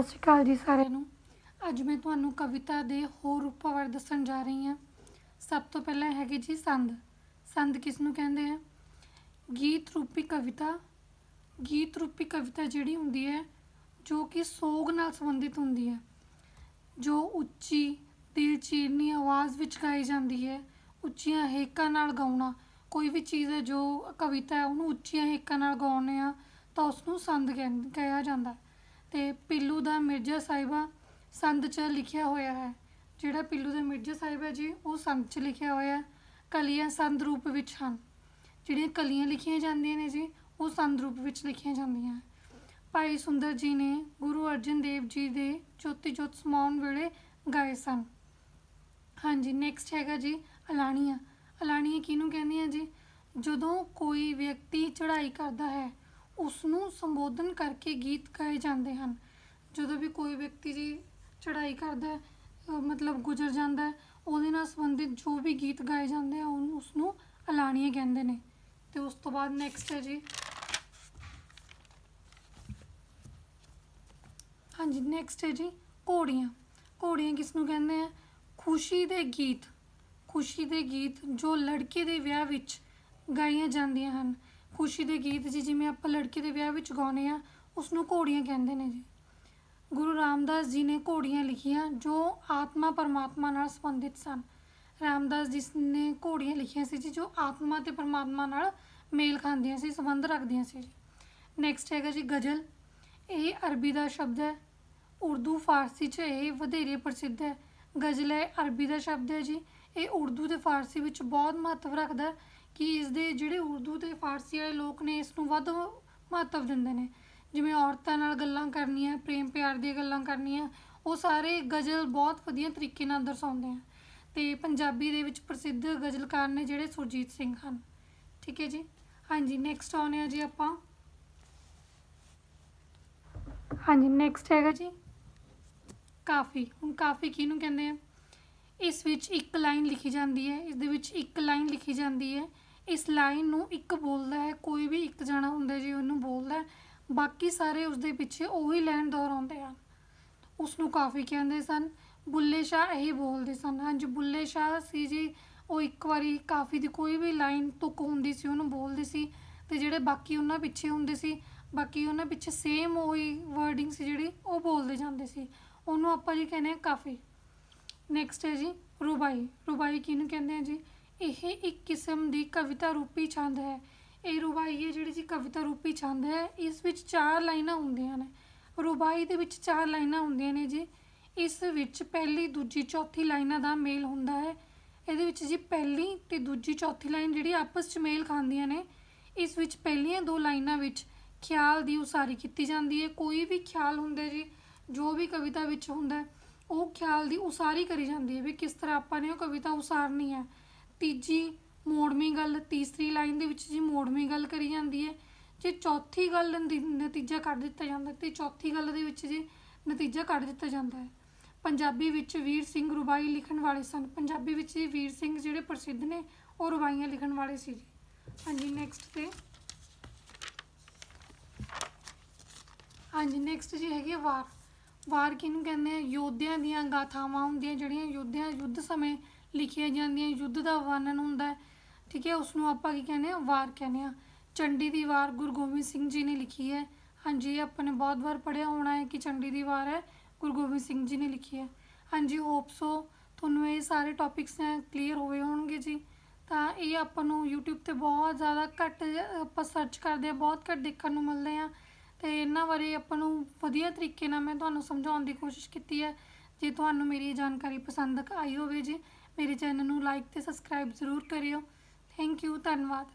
ਸਤਿ ਸ਼੍ਰੀ ਅਕਾਲ ਜੀ ਸਾਰਿਆਂ ਨੂੰ। ਅੱਜ ਮੈਂ ਤੁਹਾਨੂੰ ਕਵਿਤਾ ਦੇ ਹੋਰ ਰੂਪਾਂ ਬਾਰੇ ਦੱਸਣ ਜਾ ਰਹੀ ਹਾਂ। ਸਭ ਤੋਂ ਪਹਿਲਾਂ ਹੈਗੀ ਜੀ ਸੰਦ। ਸੰਦ ਕਿਸ ਨੂੰ ਕਹਿੰਦੇ ਆ? ਗੀਤ ਰੂਪੀ ਕਵਿਤਾ। ਗੀਤ ਰੂਪੀ ਕਵਿਤਾ ਜਿਹੜੀ ਹੁੰਦੀ ਹੈ, ਜੋ ਕਿ ਸੋਗ ਨਾਲ ਸੰਬੰਧਿਤ ਹੁੰਦੀ ਹੈ। ਜੋ ਉੱਚੀ ਦਿਲ ਚੀਰਨੀ ਆਵਾਜ਼ ਵਿੱਚ ਗਾਈ ਜਾਂਦੀ ਹੈ, ਉੱਚੀਆਂ ਹੇਕਾਂ ਨਾਲ ਗਾਉਣਾ। ਕੋਈ ਵੀ ਚੀਜ਼ ਹੈ, ਜੋ ਕਵਿਤਾ ਹੈ, ਉਹਨੂੰ ਉੱਚੀਆਂ ਹੇਕਾਂ ਨਾਲ ਗਾਉਂਦੇ ਆ ਤਾਂ ਉਸ ਨੂੰ ਸੰਦ ਕਹਿੰ- ਕਿਹਾ ਜਾਂਦਾ। ਹੈ ਤੇ ਪਿੱਲੂ ਦਾ ਮਿਰਜ਼ਾ ਸਾਹਿਬਾ ਸੰਦ 'ਚ ਲਿਖਿਆ ਹੋਇਆ ਹੈ। ਜਿਹੜਾ ਪਿੱਲੂ ਦਾ ਮਿਰਜ਼ਾ ਸਾਹਿਬ ਹੈ ਜੀ, ਉਹ ਸੰਦ 'ਚ ਲਿਖਿਆ ਹੋਇਆ ਹੈ। ਕਲੀਆਂ ਸੰਦ ਰੂਪ ਵਿੱਚ ਹਨ। ਜਿਹੜੀਆਂ ਕਲੀਆਂ ਲਿਖੀਆਂ ਜਾਂਦੀਆਂ ਨੇ ਜੀ, ਉਹ ਸੰਦ ਰੂਪ ਵਿੱਚ ਲਿਖੀਆਂ ਜਾਂਦੀਆਂ ਹੈ ਭਾਈ ਸੁੰਦਰ ਜੀ ਨੇ ਗੁਰੂ ਅਰਜਨ ਦੇਵ ਜੀ ਦੇ ਜੋਤੀ ਜੋਤ ਸਮਾਉਣ ਵੇਲੇ ਗਾਏ ਸਨ। ਹਾਂਜੀ ਨੈਕਸਟ ਹੈਗਾ ਜੀ, ਅਲਾਣੀਆਂ। ਅਲਾਣੀਆਂ ਕਿਹਨੂੰ ਕਹਿੰਦੀਆਂ ਜੀ? ਜਦੋਂ ਕੋਈ ਵਿਅਕਤੀ ਚੜ੍ਹਾਈ ਕਰਦਾ ਹੈ ਉਸ ਨੂੰ ਸੰਬੋਧਨ ਕਰਕੇ ਗੀਤ ਗਾਏ ਜਾਂਦੇ ਹਨ। ਜਦੋਂ ਵੀ ਕੋਈ ਵਿਅਕਤੀ ਜੀ ਚੜ੍ਹਾਈ ਕਰਦਾ ਹੈ, ਅਹ ਮਤਲਬ ਗੁਜ਼ਰ ਜਾਂਦਾ ਹੈ, ਉਹਦੇ ਨਾਲ ਸੰਬੰਧਿਤ ਜੋ ਵੀ ਗੀਤ ਗਾਏ ਜਾਂਦੇ ਆ, ਉਹਨੂੰ ਉਸ ਨੂੰ ਅਲਾਣੀਆਂ ਕਹਿੰਦੇ ਨੇ। ਤੇ ਉਸ ਤੋਂ ਬਾਅਦ ਨੈਕਸਟ ਹੈ ਜੀ। ਹਾਂਜੀ ਨੈਕਸਟ ਹੈ ਜੀ, ਘੋੜੀਆਂ। ਘੋੜੀਆਂ ਕਿਸ ਨੂੰ ਕਹਿੰਦੇ ਆ? ਖੁਸ਼ੀ ਦੇ ਗੀਤ। ਖੁਸ਼ੀ ਦੇ ਗੀਤ ਜੋ ਲੜਕੇ ਦੇ ਵਿਆਹ ਵਿੱਚ ਗਾਈਆਂ ਜਾਂਦੀਆਂ ਹਨ। ਖੁਸ਼ੀ ਦੇ ਗੀਤ ਜੀ, ਜਿਵੇਂ ਆਪਾਂ ਲੜਕੇ ਦੇ ਵਿਆਹ ਵਿੱਚ ਗਾਉਂਦੇ ਆ ਉਸ ਨੂੰ ਘੋੜੀਆਂ ਕਹਿੰਦੇ ਨੇ ਜੀ। ਗੁਰੂ ਰਾਮਦਾਸ ਜੀ ਨੇ ਘੋੜੀਆਂ ਲਿਖੀਆਂ, ਜੋ ਆਤਮਾ ਪਰਮਾਤਮਾ ਨਾਲ ਸੰਬੰਧਿਤ ਸਨ। ਰਾਮਦਾਸ ਜਿਸ ਨੇ ਘੋੜੀਆਂ ਲਿਖੀਆਂ ਸੀ ਜੀ, ਜੋ ਆਤਮਾ ਤੇ ਪਰਮਾਤਮਾ ਨਾਲ ਮੇਲ ਖਾਂਦੀਆਂ ਸੀ, ਸੰਬੰਧ ਰੱਖਦੀਆਂ ਸੀ ਨੈਕਸਟ ਹੈਗਾ ਜੀ ਗਜ਼ਲ। ਇਹ ਅਰਬੀ ਦਾ ਸ਼ਬਦ ਹੈ। ਉਰਦੂ ਫਾਰਸੀ 'ਚ ਇਹ ਵਧੇਰੇ ਪ੍ਰਸਿੱਧ ਹੈ। ਗਜ਼ਲ ਹੈ ਅਰਬੀ ਦਾ ਸ਼ਬਦ ਹੈ ਜੀ। ਇਹ ਉਰਦੂ ਤੇ ਫਾਰਸੀ ਵਿੱਚ ਬਹੁਤ ਮਹੱਤਵ ਰੱਖਦਾ ਕਿ ਇਸ ਦੇ ਜਿਹੜੇ ਉਰਦੂ ਤੇ ਫਾਰਸੀ ਵਾਲੇ ਲੋਕ ਨੇ, ਇਸ ਨੂੰ ਵੱਧ ਮਹੱਤਵ ਦਿੰਦੇ ਨੇ। ਜਿਵੇਂ ਔਰਤਾਂ ਨਾਲ ਗੱਲਾਂ ਕਰਨੀਆਂ, ਪ੍ਰੇਮ ਪਿਆਰ ਦੀਆਂ ਗੱਲਾਂ ਕਰਨੀਆਂ, ਉਹ ਸਾਰੇ ਗਜ਼ਲ ਬਹੁਤ ਵਧੀਆ ਤਰੀਕੇ ਨਾਲ ਦਰਸਾਉਂਦੇ ਆ। ਤੇ ਪੰਜਾਬੀ ਦੇ ਵਿੱਚ ਪ੍ਰਸਿੱਧ ਗਜ਼ਲਕਾਰ ਨੇ ਜਿਹੜੇ ਸੁਰਜੀਤ ਸਿੰਘ ਹਨ। ਠੀਕ ਹੈ ਜੀ? ਹਾਂਜੀ ਨੈਕਸਟ ਆਉਂਦੇ ਆ ਜੀ ਆਪਾਂ। ਹਾਂਜੀ ਨੈਕਸਟ ਹੈਗਾ ਜੀ। ਕਾਫੀ, ਹੁਣ ਕਾਫੀ ਕਿਹਨੂੰ ਕਹਿੰਦੇ ਆ? ਇਸ ਵਿੱਚ ਇੱਕ ਲਾਈਨ ਲਿਖੀ ਜਾਂਦੀ ਹੈ, ਇਸ ਦੇ ਵਿੱਚ ਇੱਕ ਲਾਈਨ ਲਿਖੀ ਜਾਂਦੀ ਹੈ। ਇਸ ਲਾਈਨ ਨੂੰ ਇੱਕ ਬੋਲਦਾ ਹੈ, ਕੋਈ ਵੀ ਇੱਕ ਜਣਾ ਹੁੰਦਾ ਜੀ ਉਹਨੂੰ ਬੋਲਦਾ ਬਾਕੀ ਸਾਰੇ ਉਸਦੇ ਪਿੱਛੇ ਉਹੀ ਲਾਈਨ ਦੁਹਰਾਉਂਦੇ ਹਨ। ਉਸ ਨੂੰ ਕਾਫੀ ਕਹਿੰਦੇ ਸਨ, ਬੁੱਲੇ ਸ਼ਾਹ ਇਹੀ ਬੋਲਦੇ ਸਨ। ਹਾਂਜੀ, ਬੁੱਲੇ ਸ਼ਾਹ ਸੀ ਜੀ, ਉਹ ਇੱਕ ਵਾਰੀ ਕਾਫੀ ਦੀ ਕੋਈ ਵੀ ਲਾਈਨ ਤੁਕ ਹੁੰਦੀ ਸੀ, ਉਹਨੂੰ ਬੋਲਦੇ ਸੀ ਤੇ ਜਿਹੜੇ ਬਾਕੀ ਉਹਨਾਂ ਪਿੱਛੇ ਹੁੰਦੇ ਸੀ, ਬਾਕੀ ਉਹਨਾਂ ਪਿੱਛੇ ਸੇਮ ਉਹੀ ਵਰਡਿੰਗ ਸੀ ਜਿਹੜੀ ਉਹ ਬੋਲਦੇ ਜਾਂਦੇ ਸੀ। ਉਹਨੂੰ ਆਪਾਂ ਜੀ ਕਹਿੰਦੇ ਆ ਕਾਫੀ। ਨੈਕਸਟ ਹੈ ਜੀ, ਰੁਬਾਈ। ਰੁਬਾਈ ਕਿਹਨੂੰ ਕਹਿੰਦੇ ਆ ਜੀ? ਇਹ ਇੱਕ ਕਿਸਮ ਦੀ ਕਵਿਤਾ ਰੂਪੀ ਛੰਦ ਹੈ। ਇਹ ਰੁਬਾਈ ਹੈ ਜਿਹੜੀ ਜੀ ਕਵਿਤਾ ਰੂਪੀ ਛੰਦ ਹੈ। ਇਸ ਵਿੱਚ ਚਾਰ ਲਾਈਨਾਂ ਹੁੰਦੀਆਂ ਨੇ। ਰੁਬਾਈ ਦੇ ਵਿੱਚ ਚਾਰ ਲਾਈਨਾਂ ਹੁੰਦੀਆਂ ਨੇ ਜੀ। ਇਸ ਵਿੱਚ ਪਹਿਲੀ, ਦੂਜੀ, ਚੌਥੀ ਲਾਈਨਾਂ ਦਾ ਮੇਲ ਹੁੰਦਾ ਹੈ। ਇਹਦੇ ਵਿੱਚ ਜੀ ਪਹਿਲੀ ਤੇ ਦੂਜੀ, ਚੌਥੀ ਲਾਈਨ ਜਿਹੜੀ ਆਪਸ 'ਚ ਮੇਲ ਖਾਂਦੀਆਂ ਨੇ। ਇਸ ਵਿੱਚ ਪਹਿਲੀਆਂ ਦੋ ਲਾਈਨਾਂ ਵਿੱਚ ਖਿਆਲ ਦੀ ਉਸਾਰੀ ਕੀਤੀ ਜਾਂਦੀ ਹੈ। ਕੋਈ ਵੀ ਖਿਆਲ ਹੁੰਦਾ ਜੀ, ਜੋ ਵੀ ਕਵਿਤਾ ਵਿੱਚ ਹੁੰਦਾ, ਉਹ ਖਿਆਲ ਦੀ ਉਸਾਰੀ ਕਰੀ ਜਾਂਦੀ ਹੈ ਵੀ ਕਿਸ ਤਰ੍ਹਾਂ ਆਪਾਂ ਨੇ ਉਹ ਕਵਿਤਾ ਉਸਾਰਨੀ ਹੈ। ਤੀਜੀ ਮੋੜਵੀਂ ਗੱਲ, ਤੀਸਰੀ ਲਾਈਨ ਦੇ ਵਿੱਚ ਜੀ ਮੋੜਵੀਂ ਗੱਲ ਕਰੀ ਜਾਂਦੀ ਹੈ। ਜੇ ਚੌਥੀ ਗੱਲ ਨਤੀ- ਨਤੀਜਾ ਕੱਢ ਦਿੱਤਾ ਜਾਂਦਾ, ਤੇ ਚੌਥੀ ਗੱਲ ਦੇ ਵਿੱਚ ਜੀ ਨਤੀਜਾ ਕੱਢ ਦਿੱਤਾ ਜਾਂਦਾ ਹੈ। ਪੰਜਾਬੀ ਵਿੱਚ ਵੀਰ ਸਿੰਘ ਰੁਬਾਈ ਲਿਖਣ ਵਾਲੇ ਸਨ। ਪੰਜਾਬੀ ਵਿੱਚ ਜੀ ਵੀਰ ਸਿੰਘ ਜਿਹੜੇ ਪ੍ਰਸਿੱਧ ਨੇ, ਉਹ ਰੁਬਾਈਆਂ ਲਿਖਣ ਵਾਲੇ ਸੀ ਜੀ। ਹਾਂਜੀ ਨੈਕਸਟ ਤੇ। ਹਾਂਜੀ ਨੈਕਸਟ ਜੀ ਹੈਗੀ ਆ ਵਾਰ। ਵਾਰ ਕਿਹਨੂੰ ਕਹਿੰਦੇ ਆ? ਯੋਧਿਆਂ ਦੀਆਂ ਗਾਥਾਵਾਂ ਹੁੰਦੀਆਂ, ਜਿਹੜੀਆਂ ਯੋਧਿਆਂ ਯੁੱਧ ਸਮੇਂ ਲਿਖੀਆਂ ਜਾਂਦੀਆਂ, ਯੁੱਧ ਦਾ ਵਰਣਨ ਹੁੰਦਾ ਹੈ। ਠੀਕ ਹੈ ਉਸ ਨੂੰ ਆਪਾਂ ਕੀ ਕਹਿੰਦੇ ਆ ਵਾਰ ਕਹਿੰਦੇ ਆ ਚੰਡੀ ਦੀ ਵਾਰ ਗੁਰੂ ਗੋਬਿੰਦ ਸਿੰਘ ਜੀ ਨੇ ਲਿਖੀ ਹੈ। ਹਾਂਜੀ ਇਹ ਆਪਾਂ ਨੇ ਬਹੁਤ ਵਾਰ ਪੜ੍ਹਿਆ ਹੋਣਾ ਹੈ ਕਿ ਚੰਡੀ ਦੀ ਵਾਰ ਹੈ, ਗੁਰੂ ਗੋਬਿੰਦ ਸਿੰਘ ਜੀ ਨੇ ਲਿਖੀ ਹੈ। ਹਾਂਜੀ ਹੋਪ ਸੋ ਤੁਹਾਨੂੰ ਇਹ ਸਾਰੇ ਟੌਪਿਕਸ ਕਲੀਅਰ ਹੋਏ ਹੋਣਗੇ ਜੀ। ਤਾਂ ਇਹ ਆਪਾਂ ਨੂੰ YouTube ਤੇ ਬਹੁਤ ਜ਼ਿਆਦਾ ਘੱਟ, ਆਪਾਂ ਸਰਚ ਕਰਦੇ ਆ ਬਹੁਤ ਘੱਟ ਦੇਖਣ ਨੂੰ ਮਿਲਦੇ ਆ ਤੇ ਇਹਨਾਂ ਬਾਰੇ ਆਪਾਂ ਨੂੰ ਵਧੀਆ ਤਰੀਕੇ ਨਾਲ ਮੈਂ ਤੁਹਾਨੂੰ ਸਮਝਾਉਣ ਦੀ ਕੋਸ਼ਿਸ਼ ਕੀਤੀ ਹੈ। ਜੇ ਤੁਹਾਨੂੰ ਮੇਰੀ ਇਹ ਜਾਣਕਾਰੀ ਪਸੰਦ ਆਈ ਹੋਵੇ ਜੀ ਮੇਰੇ ਚੈਨਲ ਨੂੰ ਲਾਈਕ ਤੇ ਸਬਸਕ੍ਰਾਈਬ ਜ਼ਰੂਰ ਕਰਿਓ। ਥੈਂਕ ਯੂ ਧੰਨਵਾਦ।